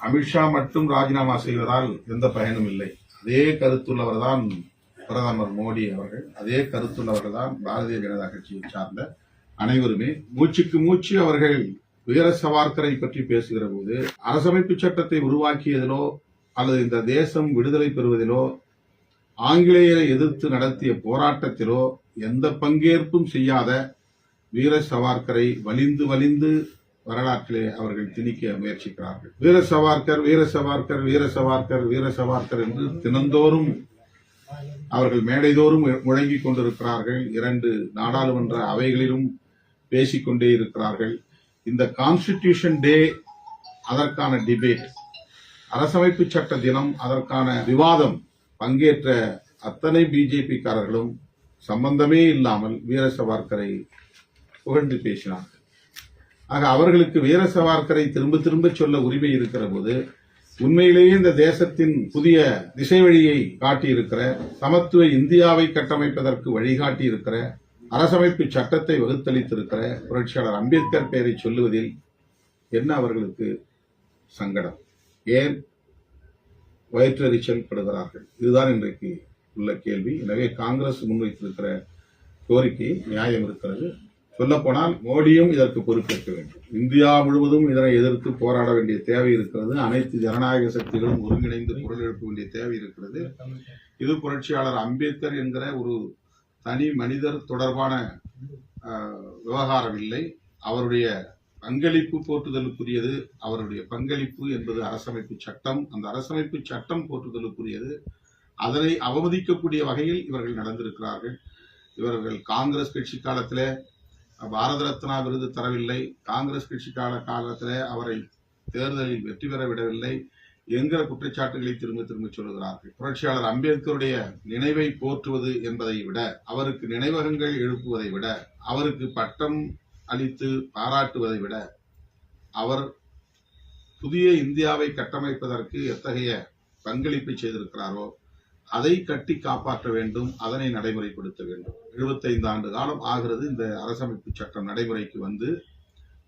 அமித்ஷா மட்டும் ராஜினாமா செய்வதால் எந்த பயனும் இல்லை. அதே கருத்துள்ளவர் தான் பிரதமர் மோடி அவர்கள். அதே கருத்துள்ளவர்கள் தான் பாரதிய ஜனதா கட்சியை சார்ந்த அனைவருமே. மூச்சுக்கு மூச்சு அவர்கள் வீர சவார்கரை பற்றி பேசுகிற போது அரசமைப்பு சட்டத்தை உருவாக்கியதிலோ அல்லது இந்த தேசம் விடுதலை பெறுவதிலோ ஆங்கிலேயரை எதிர்த்து நடத்திய போராட்டத்திலோ எந்த பங்கேற்பும் செய்யாத வீர சவார்கரை வலிந்து வலிந்து வரலாற்றிலே அவர்கள் திணிக்க முயற்சிக்கிறார்கள். வீர சவார்கர் வீர சவார்கர் வீர சவார்கர் வீர சவார்கர் என்று தினந்தோறும் அவர்கள் மேடைதோறும் முழங்கிக் கொண்டிருக்கிறார்கள். இரண்டு நாடாளுமன்ற அவைகளிலும் பேசிக்கொண்டே இருக்கிறார்கள். இந்த கான்ஸ்டிடியூஷன் டே அதற்கான டிபேட் அரசமைப்பு சட்ட தினம் அதற்கான விவாதம் பங்கேற்ற அத்தனை பிஜேபிக்காரர்களும் சம்பந்தமே இல்லாமல் வீர சவார்கரை புகழ்ந்து பேசினார்கள். ஆக அவர்களுக்கு வீர சவார்கரை திரும்ப திரும்ப சொல்ல உரிமை இருக்கிற போது உண்மையிலேயே இந்த தேசத்தின் புதிய திசை வழியை காட்டியிருக்கிற சமத்துவ இந்தியாவை கட்டமைப்பதற்கு வழிகாட்டி இருக்கிற அரசமைப்பு சட்டத்தை வகுத்தளித்திருக்கிற புரட்சியாளர் அம்பேத்கர் பெயரை சொல்லுவதில் என்ன அவர்களுக்கு சங்கடம்? ஏன் வயிற்றெரிச்சல் படுகிறார்கள் இதுதான் இன்றைக்கு உள்ள கேள்வி. எனவே காங்கிரஸ் முன்வைத்திருக்கிற கோரிக்கை நியாயம் இருக்கிறது. சொல்லப்போனால் மோடியும் இதற்கு பொறுப்பேற்க வேண்டும். இந்தியா முழுவதும் இதனை எதிர்த்து போராட வேண்டிய தேவை இருக்கிறது. அனைத்து ஜனநாயக சக்திகளும் ஒருங்கிணைந்து குரல் எழுப்ப வேண்டிய தேவை இருக்கிறது. இது புரட்சியாளர் அம்பேத்கர் என்கிற ஒரு தனி மனிதர் தொடர்பான விவகாரம் இல்லை அவருடைய பங்களிப்பு போற்றுதலுக்குரியது. அவருடைய பங்களிப்பு என்பது அரசமைப்பு சட்டம். அந்த அரசமைப்பு சட்டம் போற்றுதலுக்குரியது. அதனை அவமதிக்கக்கூடிய வகையில் இவர்கள் நடந்திருக்கிறார்கள். இவர்கள் காங்கிரஸ் கட்சி காலத்திலே பாரத ரத்னா விருது தரவில்லை. காங்கிரஸ் கட்சி கால காலத்தில் அவரை தேர்தலில் வெற்றி பெற விடவில்லை. என்கிற குற்றச்சாட்டுகளை திரும்ப திரும்ப சொல்லுகிறார்கள். புரட்சியாளர் அம்பேத்கருடைய நினைவை போற்றுவது என்பதை விட அவருக்கு நினைவகங்கள் எழுப்புவதை விட அவருக்கு பட்டம் அளித்து பாராட்டுவதை விட அவர் புதிய இந்தியாவை கட்டமைப்பதற்கு எத்தகைய பங்களிப்பை செய்திருக்கிறாரோ அதை கட்டி காப்பாற்ற வேண்டும் அதனை நடைமுறைப்படுத்த வேண்டும். 75 ஆண்டு காலம் ஆகிறது இந்த அரசமைப்பு சட்டம் நடைமுறைக்கு வந்து.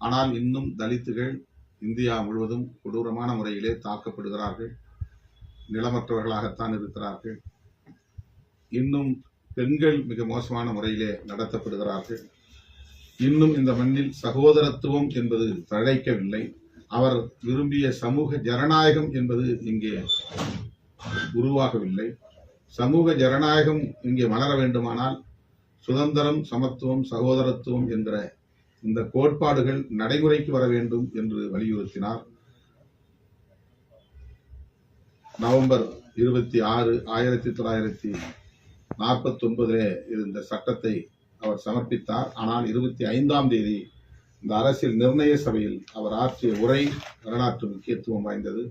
ஆனால் இன்னும் தலித்துகள் இந்தியா முழுவதும் கொடூரமான முறையிலே தாக்கப்படுகிறார்கள். நிலமற்றவர்களாகத்தான் இருக்கிறார்கள். இன்னும் பெண்கள் மிக மோசமான முறையிலே நடத்தப்படுகிறார்கள். இன்னும் இந்த மண்ணில் சகோதரத்துவம் என்பது தழைக்கவில்லை. அவர் விரும்பிய சமூக ஜனநாயகம் என்பது இங்கே உருவாகவில்லை. சமூக ஜனநாயகம் இங்கே மலர வேண்டுமானால் சுதந்திரம் சமத்துவம் சகோதரத்துவம் என்ற இந்த கோட்பாடுகள் நடைமுறைக்கு வர வேண்டும் என்று வலியுறுத்தினார். நவம்பர் இருபத்தி ஆறு ஆயிரத்தி தொள்ளாயிரத்தி நாற்பத்தி ஒன்பதிலே இருந்த சட்டத்தை அவர் சமர்ப்பித்தார். ஆனால் இருபத்தி ஐந்தாம் தேதி இந்த அரசியல் நிர்ணய சபையில் அவர் ஆற்றிய உரை வரலாற்று முக்கியத்துவம் வாய்ந்தது.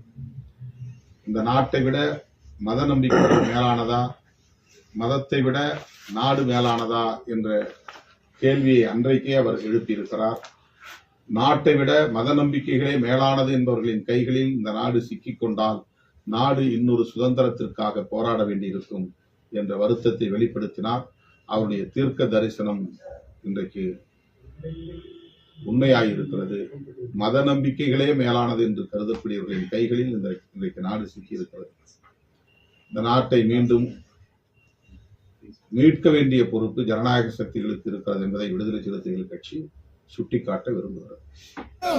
இந்த நாட்டை விட மத நம்பிக்கை மேலானதா? மதத்தை விட நாடு மேலானதா? என்ற கேள்வியை அன்றைக்கே அவர் எழுப்பியிருக்கிறார். நாட்டை விட மத நம்பிக்கைகளே மேலானது என்பவர்களின் கைகளில் இந்த நாடு சிக்கிக்கொண்டால் நாடு இன்னொரு சுதந்திரத்திற்காக போராட வேண்டியிருக்கும் என்ற வருத்தத்தை வெளிப்படுத்தினார். அவருடைய தீர்க்க தரிசனம் இன்றைக்கு உண்மையாயிருக்கிறது. மத நம்பிக்கைகளே மேலானது என்று கருதக்கூடியவர்களின் கைகளில் இந்த இன்றைக்கு நாடு சிக்கியிருக்கிறது. இந்த நாட்டை மீண்டும் மீட்க வேண்டிய பொறுப்பு ஜனநாயக சக்திகளுக்கு இருக்கிறது என்பதை விடுதலை சிறுத்தைகள் கட்சி சுட்டிக்காட்ட விரும்புகிறது.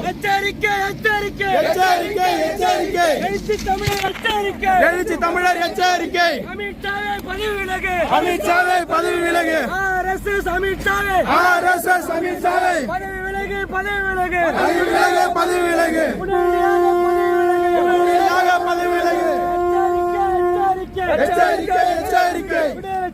எச்சரிக்கை எச்சரிக்கை எச்சரிக்கை எச்சரிக்கை. எழுச்சி தமிழர் எச்சரிக்கை. எழுச்சி தமிழர் எச்சரிக்கை. அமித்ஷாவை பதவி விலகு. அமித்ஷாவை பதவி விலகு. ஆர்எஸ்எஸ் அமித்ஷாவை ஆர் எஸ் எஸ் அமித்ஷாவை பதவி விலகு பதவி விலகு. பதவி விலகு பதவி விலகு உடனடியாக பதவி விலகு உடனடியாக பதவி விலகு எச்சரிக்கை எச்சரிக்கை எச்சரிக்கை விடுதலை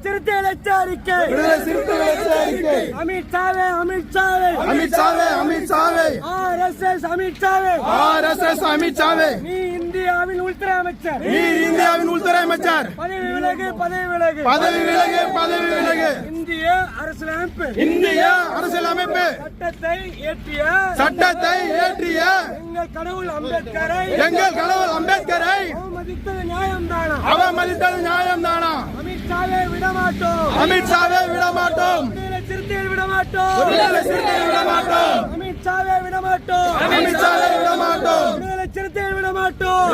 சிறுத்தைகள் எச்சரிக்கை. விடுதலை சிறுத்தைகள் எச்சரிக்கை. அமித்ஷாவை அமித்ஷாவை அமித்ஷாவை அமித்ஷாவை ஆர்எஸ்எஸ் அமித்ஷாவை ஆர் எஸ் எஸ் அமித்ஷாவை நீ இந்தியாவின் உள்துறை அமைச்சர். நீ இந்தியாவின் உள்துறை அமைச்சர். பதவி விலகு பதவி விலகு. பதவி விலகு பதவி விலகு. இந்திய அரசியலமைப்பு. இந்திய அரசியலமைப்பு. சட்டத்தை இயற்றிய சட்டத்தை இயற்றிய எங்கள் கடவுள் அம்பேத்கரை. எங்கள் கடவுள் அம்பேத்கரை. அவமதித்தது நியாயம்தானா அவமதித்தது நியாயம்தானா அமித்ஷாவை அமித்ஷாவை விட மாட்டோம் விடுதலை சிறுத்தைகள் விட மாட்டோம் விடுதலை சிறுத்தைகள் விட மாட்டோம் அமித்ஷா அமித்ஷாவை விடமாட்டோம். அமித்ஷாவை விடமாட்டோம். விடுதலை சிறுத்தையை விடமாட்டோம்.